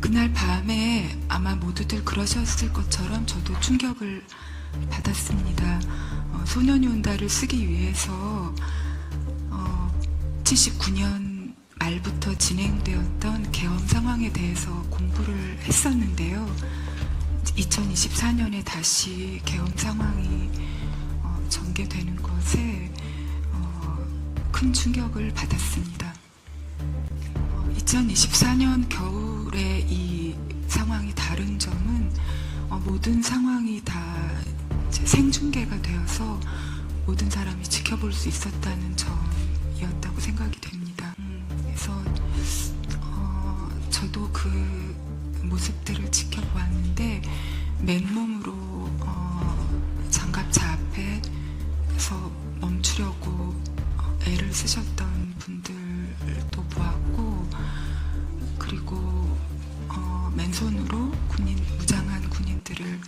그날 밤에 아마 모두들 그러셨을 것처럼 저도 충격을 받았습니다. 어, 소년이 온다를 쓰기 위해서 어, 79년 말부터 진행되었던 계엄 상황에 대해서 공부를 했었는데요. 2024년에 다시 계엄 상황이 어, 전개되는 것에 어, 큰 충격을 받았습니다. 2024년 겨울 에이 상황이 다른 점은 어, 모든 상황이 다 생중계가 되어서 모든 사람이 지켜볼 수 있었다는 점이었다고 생각이 됩니다. 음, 그래서 어, 저도 그 모습들을 지켜보았는데 맨몸으로 어, 장갑차 앞에서 멈추려고 어, 애를 쓰셨던 어, 맨손으로 군인 무장한 군인들을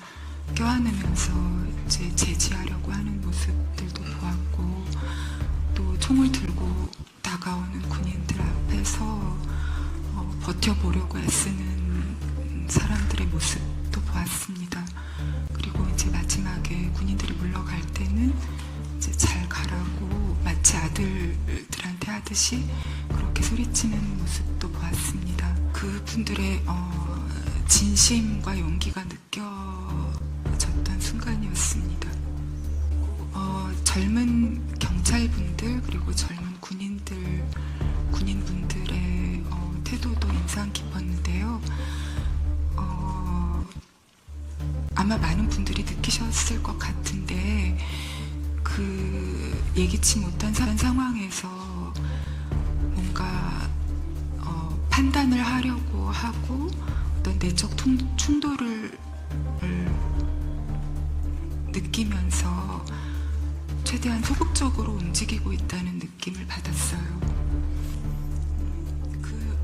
껴안으면서 이제 제지하려고 하는 모습들도 보았고 또 총을 들고 다가오는 군인들 앞에서 어, 버텨보려고 애쓰는 사람들의 모습도 보았습니다. 그리고 이제 마지막에 군인들이 물러갈 때는 이제 잘 가라고 마치 아들들한테 하듯이 그렇게 소리치는 모습도 보았습니다. 그분들의 어, 진심과 용기가 느껴졌던 순간이었습니다. 어, 젊은 경찰분들 그리고 젊은 군인들 군인분들의 어, 태도도 인상 깊었는데요. 어, 아마 많은 분들이 느끼셨을 것 같은데 그 예기치 못한 사- 상황에서 뭔가 어, 판단을 하려고 하고 어떤 내적 통- 충돌을 을 느끼면서 최대한 소극적으로 움직이고 있다는 느낌을 받았어요.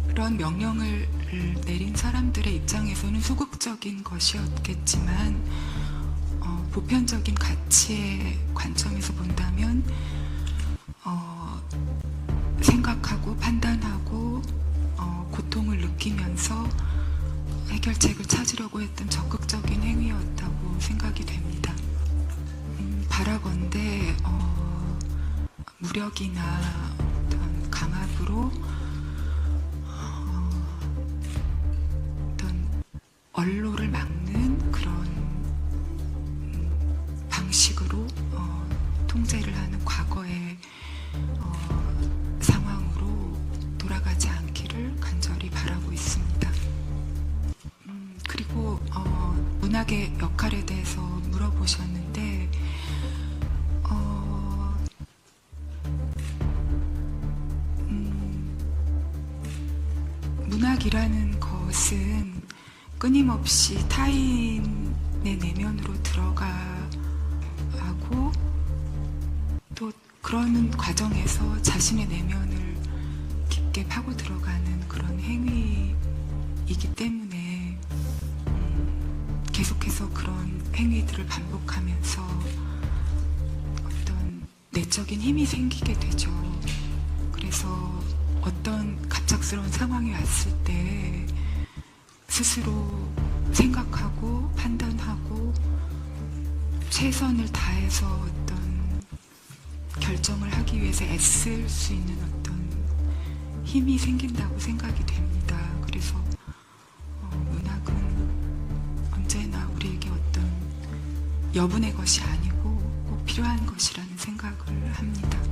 그런 명령을 내린 사람들의 입장에서는 소극적인 것이었겠지만 어, 보편적인 가치의 관점에서 본다면 어, 생각하고 판단하고 해결책을 찾으려고 했던 적극적인 행위였다고 생각이 됩니다. 음, 바라건대 어, 무력이나 어떤 강압으로 어, 어떤 언로를 막는 그런 음, 방식으로 어, 통제를 하는 문학의 역할에 대해서 물어보셨는데 어, 음, 문학이라는 것은 끊임없이 타인의 내면으로 들어가고 또 그러는 과정에서 자신의 내면을 깊게 파고 들어가는 그런 행위이기 때문에 음, 계속해서 그런 행위들을 반복하면서 어떤 내적인 힘이 생기게 되죠. 그래서 어떤 갑작스러운 상황이 왔을 때 스스로 생각하고 판단하고 최선을 다해서 어떤 결정을 하기 위해서 애쓸 수 있는 어떤 힘이 생긴다고 생각이 됩니다. 그래서 여분의 것이 아니고 꼭 필요한 것이라는 생각을 합니다.